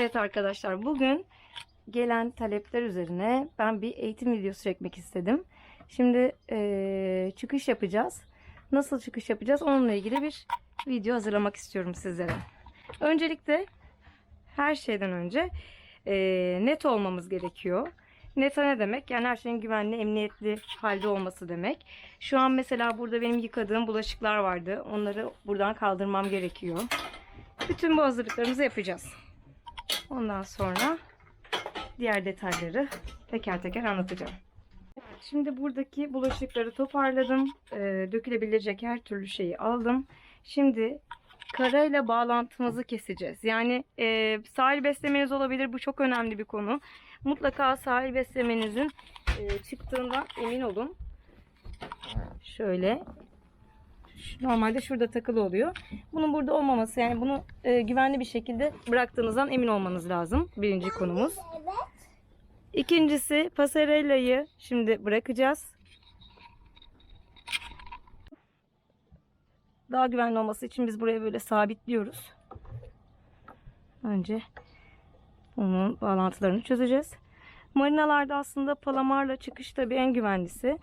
Evet arkadaşlar bugün gelen talepler üzerine ben bir eğitim videosu çekmek istedim. Şimdi eee, çıkış yapacağız. Nasıl çıkış yapacağız onunla ilgili bir video hazırlamak istiyorum sizlere. Öncelikle her şeyden önce eee, net olmamız gerekiyor. Net ne demek? Yani her şeyin güvenli, emniyetli halde olması demek. Şu an mesela burada benim yıkadığım bulaşıklar vardı. Onları buradan kaldırmam gerekiyor. Bütün bu hazırlıklarımızı yapacağız. Ondan sonra diğer detayları teker teker anlatacağım. Şimdi buradaki bulaşıkları toparladım. Ee, dökülebilecek her türlü şeyi aldım. Şimdi karayla bağlantımızı keseceğiz. Yani e, sahil beslemeniz olabilir. Bu çok önemli bir konu. Mutlaka sahil beslemenizin e, çıktığından emin olun. Şöyle Normalde şurada takılı oluyor. Bunun burada olmaması yani bunu e, güvenli bir şekilde bıraktığınızdan emin olmanız lazım. Birinci konumuz. İkincisi pasarellayı şimdi bırakacağız. Daha güvenli olması için biz buraya böyle sabitliyoruz. Önce onun bağlantılarını çözeceğiz. Marinalarda aslında palamarla çıkış tabii en güvenlisi.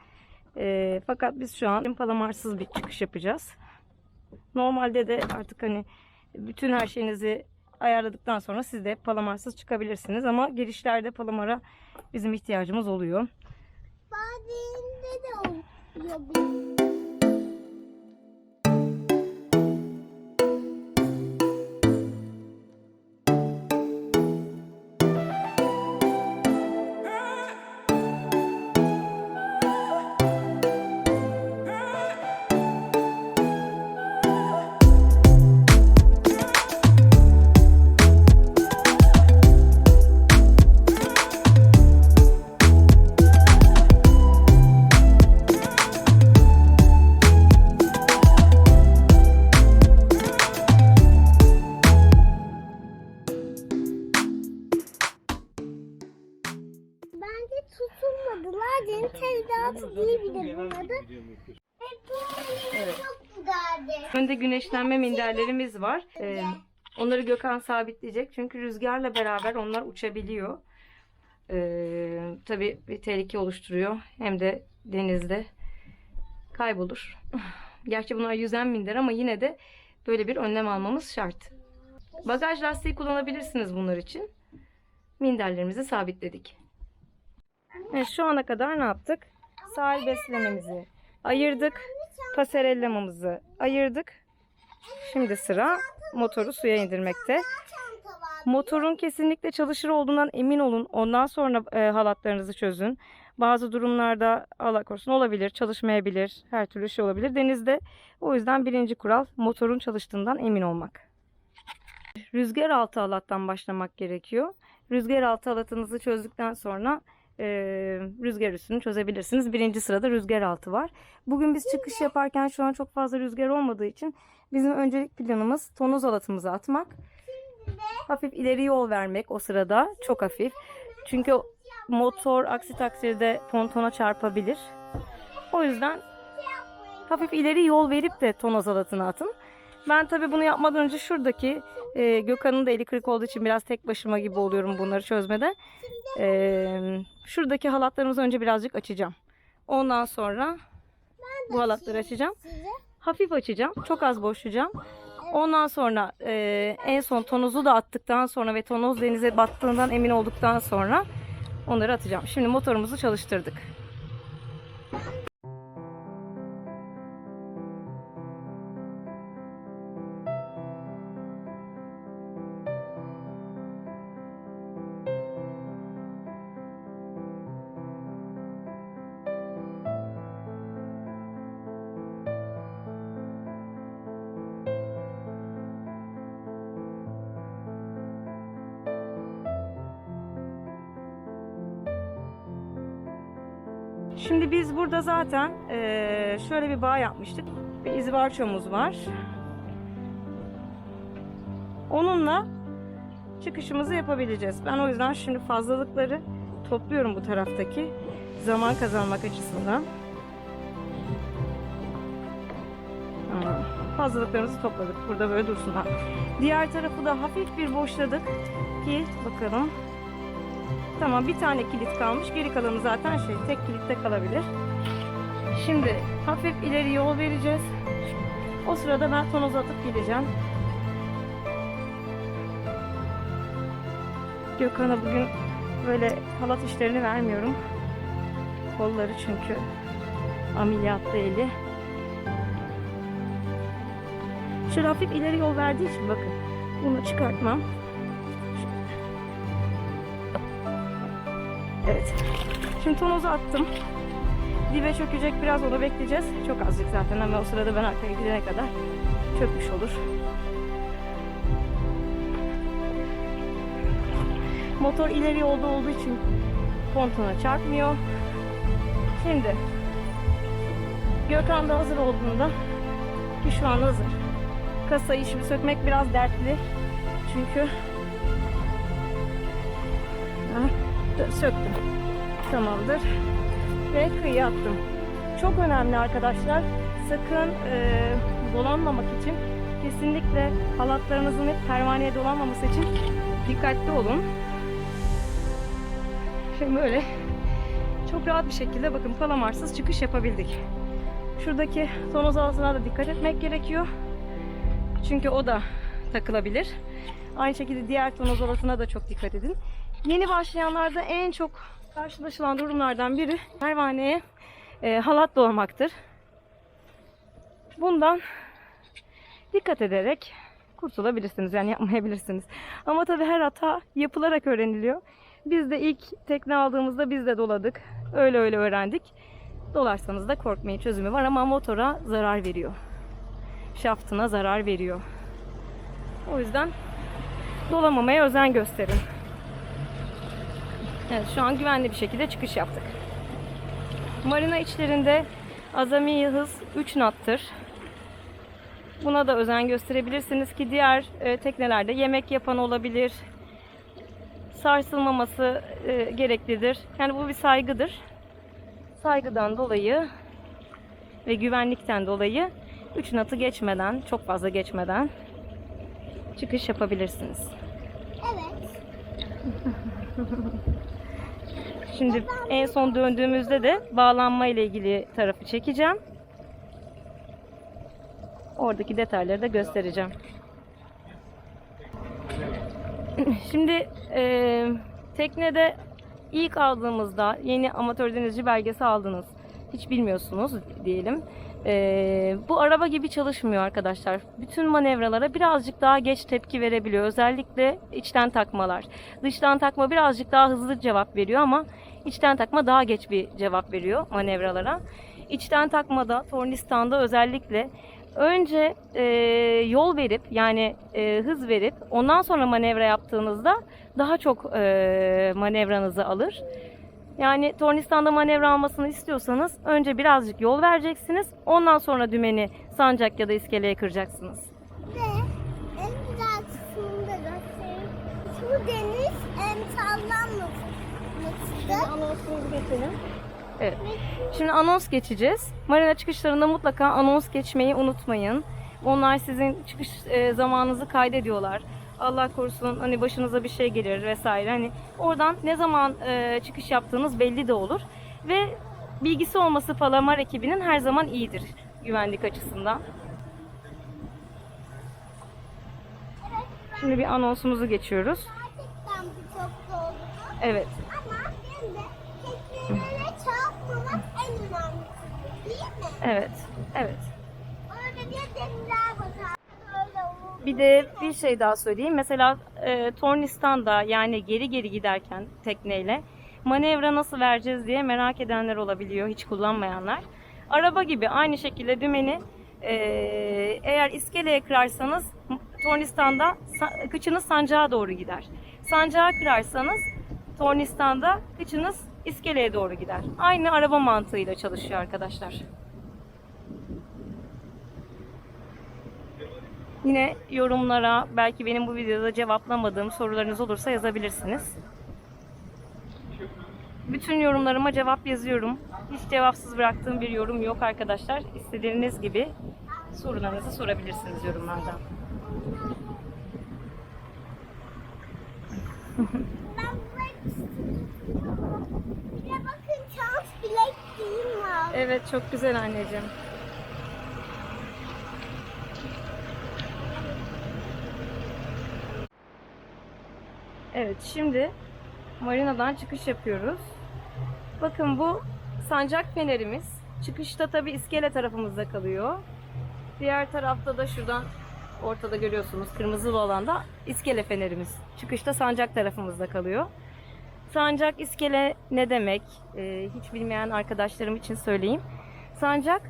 Ee, fakat biz şu an palamarsız bir çıkış yapacağız. Normalde de artık hani bütün her şeyinizi ayarladıktan sonra siz de palamarsız çıkabilirsiniz. Ama girişlerde palamara bizim ihtiyacımız oluyor. Bazeninde de oluyor. Güneşlenme minderlerimiz var. Ee, onları Gökhan sabitleyecek. Çünkü rüzgarla beraber onlar uçabiliyor. Ee, tabii bir tehlike oluşturuyor. Hem de denizde kaybolur. Gerçi bunlar yüzen minder ama yine de böyle bir önlem almamız şart. Bagaj lastiği kullanabilirsiniz bunlar için. Minderlerimizi sabitledik. Evet, şu ana kadar ne yaptık? Sahil beslememizi ayırdık. Pasarellamamızı ayırdık. Şimdi sıra motoru suya indirmekte. Motorun kesinlikle çalışır olduğundan emin olun. Ondan sonra e, halatlarınızı çözün. Bazı durumlarda Allah korusun olabilir, çalışmayabilir, her türlü şey olabilir. Denizde o yüzden birinci kural motorun çalıştığından emin olmak. Rüzgar altı halattan başlamak gerekiyor. Rüzgar altı halatınızı çözdükten sonra e, rüzgar üstünü çözebilirsiniz. Birinci sırada rüzgar altı var. Bugün biz çıkış yaparken şu an çok fazla rüzgar olmadığı için bizim öncelik planımız tonoz halatımızı atmak. Hafif ileri yol vermek o sırada çok hafif. Çünkü motor aksi takdirde pontona çarpabilir. O yüzden hafif ileri yol verip de tonoz halatını atın. Ben tabii bunu yapmadan önce şuradaki e, Gökhan'ın da eli kırık olduğu için biraz tek başıma gibi oluyorum bunları çözmede. E, şuradaki halatlarımızı önce birazcık açacağım. Ondan sonra bu halatları açacağım. Hafif açacağım. Çok az boşlayacağım. Ondan sonra e, en son tonozu da attıktan sonra ve tonoz denize battığından emin olduktan sonra onları atacağım. Şimdi motorumuzu çalıştırdık. Şimdi biz burada zaten e, şöyle bir bağ yapmıştık. Bir izbarçomuz var. Onunla çıkışımızı yapabileceğiz. Ben o yüzden şimdi fazlalıkları topluyorum bu taraftaki zaman kazanmak açısından. Fazlalıklarımızı topladık. Burada böyle dursunlar. Diğer tarafı da hafif bir boşladık ki bakalım. Tamam bir tane kilit kalmış. Geri kalanı zaten şey tek kilitte kalabilir. Şimdi hafif ileri yol vereceğiz. O sırada ben tonoz atıp geleceğim. Gökhan'a bugün böyle halat işlerini vermiyorum. Kolları çünkü ameliyatta eli. Şöyle hafif ileri yol verdiği için bakın bunu çıkartmam. Evet. Şimdi tonozu attım. Dibe çökecek biraz onu bekleyeceğiz. Çok azıcık zaten ama o sırada ben arkaya gidene kadar çökmüş olur. Motor ileri yolda olduğu için pontona çarpmıyor. Şimdi Gökhan da hazır olduğunda ki şu an hazır. Kasayı şimdi sökmek biraz dertli. Çünkü Ha, söktüm. Tamamdır. Ve kıyıya attım. Çok önemli arkadaşlar. Sakın e, dolanmamak için kesinlikle halatlarınızın hep pervaneye dolanmaması için dikkatli olun. Şimdi böyle çok rahat bir şekilde bakın palamarsız çıkış yapabildik. Şuradaki tonoz ağzına da dikkat etmek gerekiyor. Çünkü o da takılabilir. Aynı şekilde diğer tonoz alatına da çok dikkat edin. Yeni başlayanlarda en çok karşılaşılan durumlardan biri pervaneye e, halat dolmaktır. Bundan dikkat ederek kurtulabilirsiniz yani yapmayabilirsiniz. Ama tabii her hata yapılarak öğreniliyor. Biz de ilk tekne aldığımızda biz de doladık. Öyle öyle öğrendik. Dolarsanız da korkmayın çözümü var ama motora zarar veriyor. Şaftına zarar veriyor. O yüzden dolamamaya özen gösterin. Evet şu an güvenli bir şekilde çıkış yaptık. Marina içlerinde azami hız 3 nattır. Buna da özen gösterebilirsiniz ki diğer e, teknelerde yemek yapan olabilir. Sarsılmaması e, gereklidir. Yani bu bir saygıdır. Saygıdan dolayı ve güvenlikten dolayı 3 natı geçmeden, çok fazla geçmeden çıkış yapabilirsiniz. Evet. Şimdi en son döndüğümüzde de bağlanma ile ilgili tarafı çekeceğim. Oradaki detayları da göstereceğim. Şimdi e, teknede ilk aldığımızda yeni amatör denizci belgesi aldınız. Hiç bilmiyorsunuz diyelim. E, bu araba gibi çalışmıyor arkadaşlar. Bütün manevralara birazcık daha geç tepki verebiliyor. Özellikle içten takmalar. Dıştan takma birazcık daha hızlı cevap veriyor ama içten takma daha geç bir cevap veriyor manevralara. İçten takmada, tornistanda özellikle önce e, yol verip yani e, hız verip ondan sonra manevra yaptığınızda daha çok e, manevranızı alır. Yani tornistanda manevra almasını istiyorsanız önce birazcık yol vereceksiniz. Ondan sonra dümeni sancak ya da iskeleye kıracaksınız. Ve en güzel kısmını da göstereyim. Bu deniz em, sallanmasın. Anonsumuzu geçelim. Evet. Şimdi anons geçeceğiz. Marina çıkışlarında mutlaka anons geçmeyi unutmayın. Onlar sizin çıkış e, zamanınızı kaydediyorlar. Allah korusun hani başınıza bir şey gelir vesaire. Hani oradan ne zaman e, çıkış yaptığınız belli de olur. Ve bilgisi olması Palamar ekibinin her zaman iyidir güvenlik açısından. Şimdi bir anonsumuzu geçiyoruz. Gerçekten bu çok doğru. Evet. Ama yine teknelere çarpmamak en önemlisi. Değil mi? Evet. Evet. Orada bir deniler bakar. Öyle olur. Bir de bir şey daha söyleyeyim. Mesela e, Tornistan'da yani geri geri giderken tekneyle manevra nasıl vereceğiz diye merak edenler olabiliyor. Hiç kullanmayanlar. Araba gibi aynı şekilde dümeni e, eğer iskeleye kırarsanız Tornistan'da kıçınız sancağa doğru gider. Sancağa kırarsanız Tornistan'da kıçınız iskeleye doğru gider. Aynı araba mantığıyla çalışıyor arkadaşlar. Yine yorumlara belki benim bu videoda cevaplamadığım sorularınız olursa yazabilirsiniz. Bütün yorumlarıma cevap yazıyorum. Hiç cevapsız bıraktığım bir yorum yok arkadaşlar. İstediğiniz gibi sorularınızı sorabilirsiniz var. Evet çok güzel anneciğim. Evet şimdi marinadan çıkış yapıyoruz. Bakın bu sancak fenerimiz. Çıkışta tabi iskele tarafımızda kalıyor. Diğer tarafta da şuradan ortada görüyorsunuz kırmızılı olan da iskele fenerimiz. Çıkışta sancak tarafımızda kalıyor. Sancak iskele ne demek? Ee, hiç bilmeyen arkadaşlarım için söyleyeyim. Sancak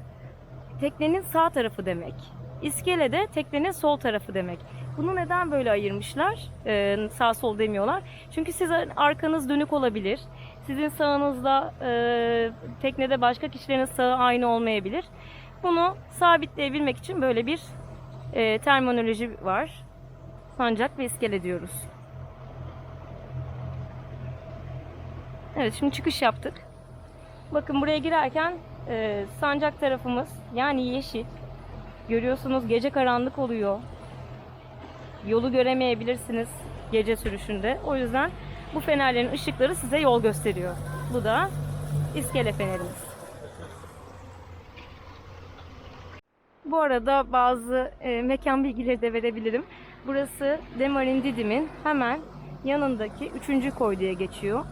teknenin sağ tarafı demek. İskele de teknenin sol tarafı demek. Bunu neden böyle ayırmışlar? Ee, sağ sol demiyorlar. Çünkü siz arkanız dönük olabilir. Sizin sağınızda e, teknede başka kişilerin sağı aynı olmayabilir. Bunu sabitleyebilmek için böyle bir e, terminoloji var. Sancak ve iskele diyoruz. Evet şimdi çıkış yaptık. Bakın buraya girerken e, sancak tarafımız yani yeşil. Görüyorsunuz gece karanlık oluyor. Yolu göremeyebilirsiniz gece sürüşünde. O yüzden bu fenerlerin ışıkları size yol gösteriyor. Bu da iskele fenerimiz. Bu arada bazı e, mekan bilgileri de verebilirim. Burası Demarin Didim'in hemen yanındaki 3. koy diye geçiyor.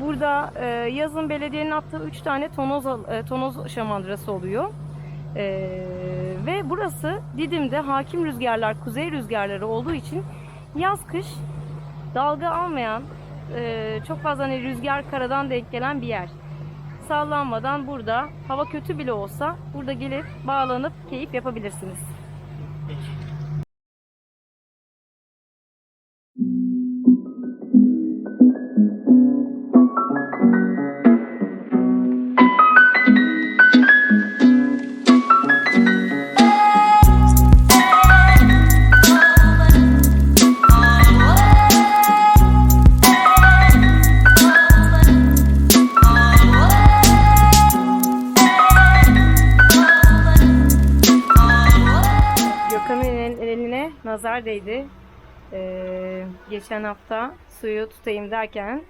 Burada e, yazın belediyenin attığı 3 tane tonoz, e, tonoz şamandırası oluyor. E, ve burası Didim'de hakim rüzgarlar, kuzey rüzgarları olduğu için yaz kış dalga almayan, e, çok fazla hani rüzgar karadan denk gelen bir yer. Sallanmadan burada hava kötü bile olsa burada gelip bağlanıp keyif yapabilirsiniz. Gökhan'ın geçen hafta suyu tutayım derken,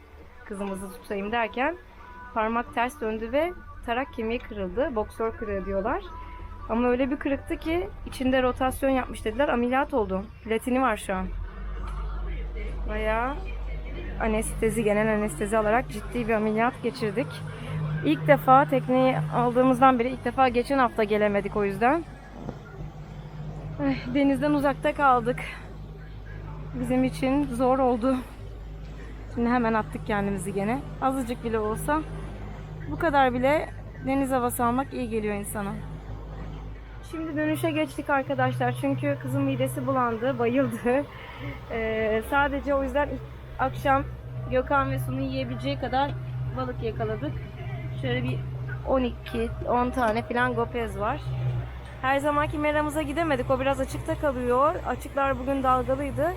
kızımızı tutayım derken parmak ters döndü ve tarak kemiği kırıldı. Boksör kırığı diyorlar. Ama öyle bir kırıktı ki içinde rotasyon yapmış dediler. Ameliyat oldu. Platini var şu an. Bayağı anestezi, genel anestezi alarak ciddi bir ameliyat geçirdik. İlk defa tekneyi aldığımızdan beri ilk defa geçen hafta gelemedik o yüzden. Denizden uzakta kaldık. Bizim için zor oldu. Şimdi hemen attık kendimizi gene. Azıcık bile olsa bu kadar bile deniz havası almak iyi geliyor insana. Şimdi dönüşe geçtik arkadaşlar. Çünkü kızın midesi bulandı, bayıldı. Ee, sadece o yüzden akşam Gökhan ve Su'nun yiyebileceği kadar balık yakaladık. Şöyle bir 12, 10 tane falan gopez var. Her zamanki meramıza gidemedik. O biraz açıkta kalıyor. Açıklar bugün dalgalıydı.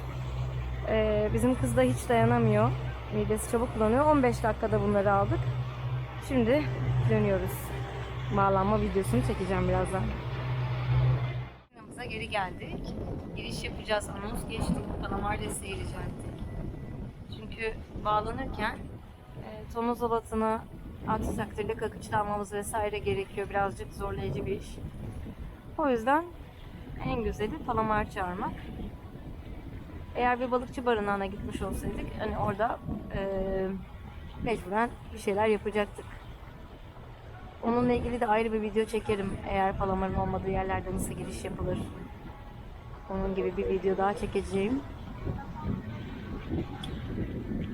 Ee, bizim kız da hiç dayanamıyor. Midesi çabuk bulanıyor. 15 dakikada bunları aldık. Şimdi dönüyoruz. Bağlanma videosunu çekeceğim birazdan. Yanımıza geri geldik. Giriş yapacağız. Anons geçtik. Panamar desteği rica. Çünkü bağlanırken e, tonoz halatını aksi takdirde kakıç almamız vesaire gerekiyor. Birazcık zorlayıcı bir iş. O yüzden en güzeli palamar çağırmak. Eğer bir balıkçı barınağına gitmiş olsaydık hani orada e, mecburen bir şeyler yapacaktık. Onunla ilgili de ayrı bir video çekerim. Eğer palamarın olmadığı yerlerde nasıl giriş yapılır. Onun gibi bir video daha çekeceğim.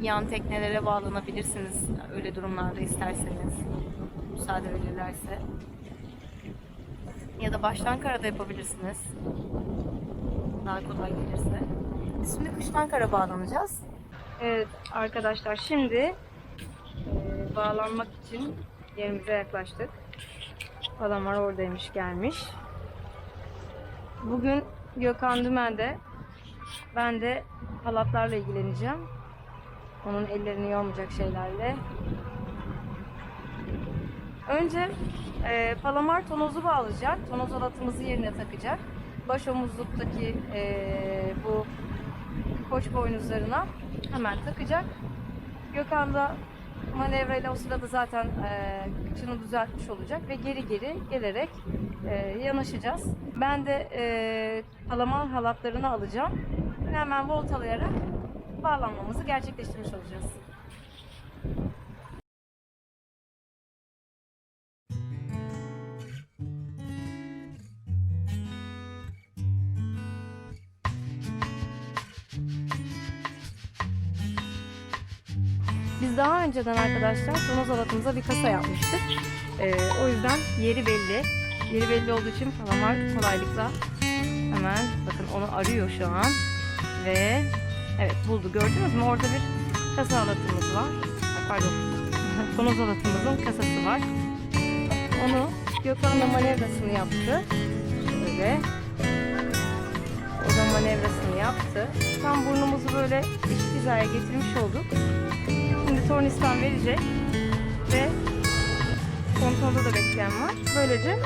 Yan teknelere bağlanabilirsiniz. Öyle durumlarda isterseniz. Müsaade verirlerse. Ya da baştan karada yapabilirsiniz. Daha kolay gelirse. Şimdi kıştan kara bağlanacağız. Evet arkadaşlar şimdi e, bağlanmak için yerimize yaklaştık. Palamar oradaymış gelmiş. Bugün Gökhan Dümen'de ben de halatlarla ilgileneceğim. Onun ellerini yormayacak şeylerle. Önce e, palamar tonozu bağlayacak. Tonoz halatımızı yerine takacak. Baş omuzluktaki e, bu koç boynuzlarına hemen takacak. Gökhan da manevrayla o sırada zaten e, kıçını düzeltmiş olacak ve geri geri gelerek e, yanaşacağız. Ben de e, palamar halatlarını alacağım. Hemen voltalayarak bağlanmamızı gerçekleştirmiş olacağız. Biz daha önceden arkadaşlar tonoz halatımıza bir kasa yapmıştık. Ee, o yüzden yeri belli. Yeri belli olduğu için palamar kolaylıkla hemen bakın onu arıyor şu an. Ve evet buldu gördünüz mü? Orada bir kasa halatımız var. Pardon. tonoz halatımızın kasası var. Onu Gökhan da manevrasını yaptı. Şöyle. O da manevrasını yaptı. Tam burnumuzu böyle eşit hizaya getirmiş olduk. Tornistan verecek ve kontrolde da bekleyen var. Böylece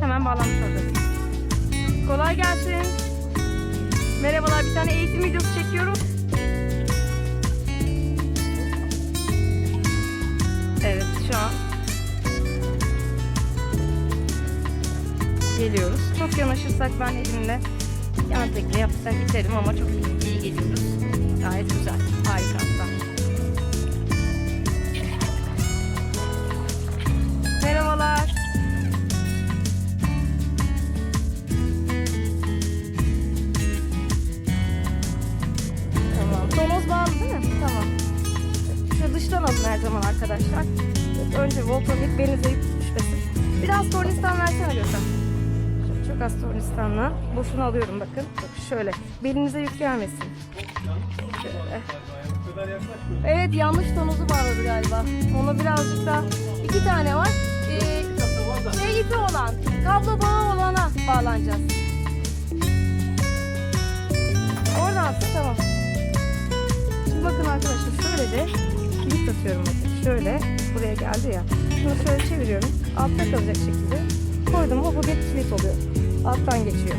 hemen bağlanmış olacağız. Kolay gelsin. Merhabalar bir tane eğitim videosu çekiyorum. Evet şu an geliyoruz. Çok yanaşırsak ben elimle yan tekle yapsak giderim ama çok iyi geliyoruz. Gayet güzel. Harika Merhabalar. Tamam. Tonoz bağlı değil mi? Tamam. Şu dıştan alın her zaman arkadaşlar. Önce voltanik belinize düşmesin. Biraz tornistan versene Gökhan. Çok, az tornistanla. Boşuna alıyorum bakın. Bak şöyle. Belinize yük gelmesin. Şöyle. Evet yanlış tonozu bağladı galiba. Ona birazcık daha iki tane var. İpi olan, kablo bağı olana bağlanacağız. Oradan tamam. Şimdi bakın arkadaşlar şöyle de kilit atıyorum. Şöyle buraya geldi ya. Şunu şöyle çeviriyorum. Altta kalacak şekilde. Koydum mu bu bir kilit oluyor. Alttan geçiyor.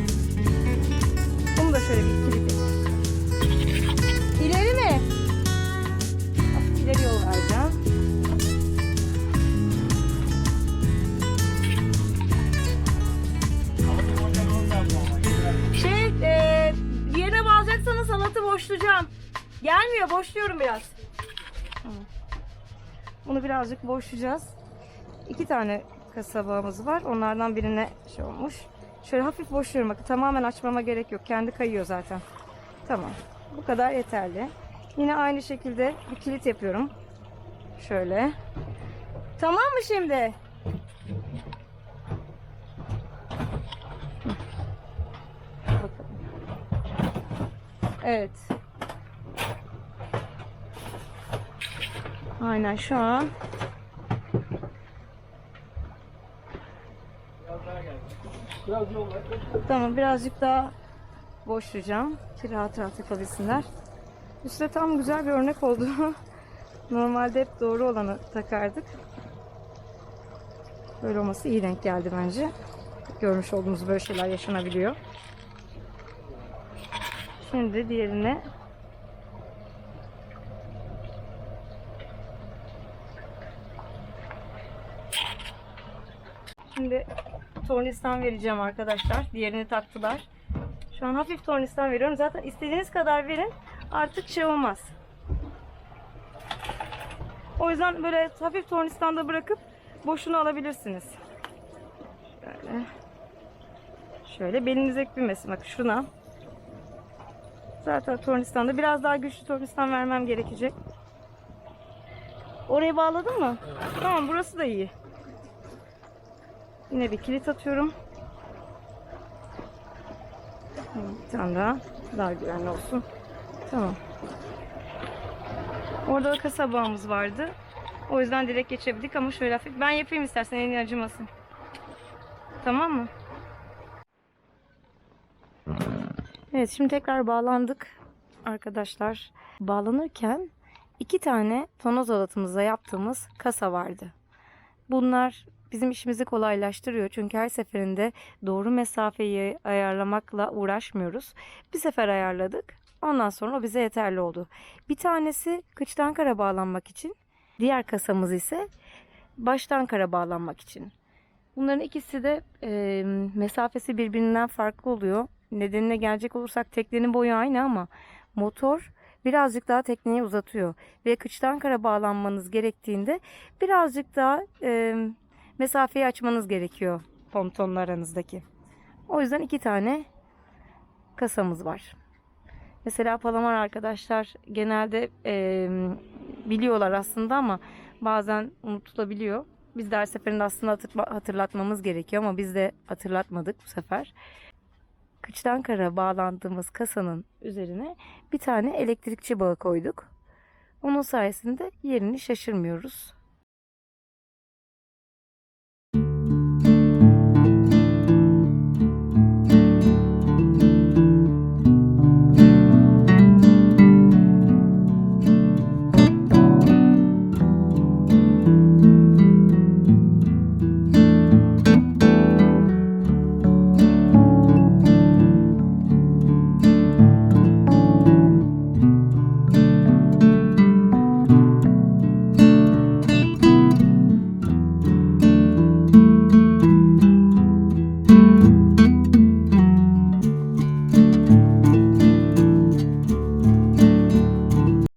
Birazcık boşlayacağız. İki tane kasabağımız var. Onlardan birine şey olmuş. Şöyle hafif boşluyorum. Bakın tamamen açmama gerek yok. Kendi kayıyor zaten. Tamam. Bu kadar yeterli. Yine aynı şekilde bir kilit yapıyorum. Şöyle. Tamam mı şimdi? Bakalım. Evet. Aynen şu an. Tamam birazcık daha boşlayacağım ki rahat rahat yapabilsinler. Üstte tam güzel bir örnek oldu. Normalde hep doğru olanı takardık. Böyle olması iyi denk geldi bence. Görmüş olduğunuz böyle şeyler yaşanabiliyor. Şimdi diğerine Şimdi tornistan vereceğim arkadaşlar. Diğerini taktılar. Şu an hafif tornistan veriyorum. Zaten istediğiniz kadar verin. Artık şey olmaz. O yüzden böyle hafif tornistanda bırakıp boşunu alabilirsiniz. Şöyle. Şöyle belinize büyümesin. Bak şuna. Zaten tornistanda biraz daha güçlü tornistan vermem gerekecek. Oraya bağladın mı? Tamam burası da iyi. Yine bir kilit atıyorum. Bir tane daha. Daha güvenli olsun. Tamam. Orada da kasabağımız vardı. O yüzden direkt geçebildik ama şöyle hafif. Ben yapayım istersen elini acımasın. Tamam mı? Evet şimdi tekrar bağlandık arkadaşlar. Bağlanırken iki tane tonoz halatımızda yaptığımız kasa vardı. Bunlar bizim işimizi kolaylaştırıyor. Çünkü her seferinde doğru mesafeyi ayarlamakla uğraşmıyoruz. Bir sefer ayarladık. Ondan sonra o bize yeterli oldu. Bir tanesi kıçtan kara bağlanmak için. Diğer kasamız ise baştan kara bağlanmak için. Bunların ikisi de e, mesafesi birbirinden farklı oluyor. Nedenine gelecek olursak teknenin boyu aynı ama motor birazcık daha tekneyi uzatıyor. Ve kıçtan kara bağlanmanız gerektiğinde birazcık daha e, mesafeyi açmanız gerekiyor pontonla aranızdaki. O yüzden iki tane kasamız var. Mesela palamar arkadaşlar genelde e, biliyorlar aslında ama bazen unutulabiliyor. Biz de her seferinde aslında hatırla- hatırlatmamız gerekiyor ama biz de hatırlatmadık bu sefer. Kıçtan kara bağlandığımız kasanın üzerine bir tane elektrikçi bağı koyduk. Onun sayesinde yerini şaşırmıyoruz.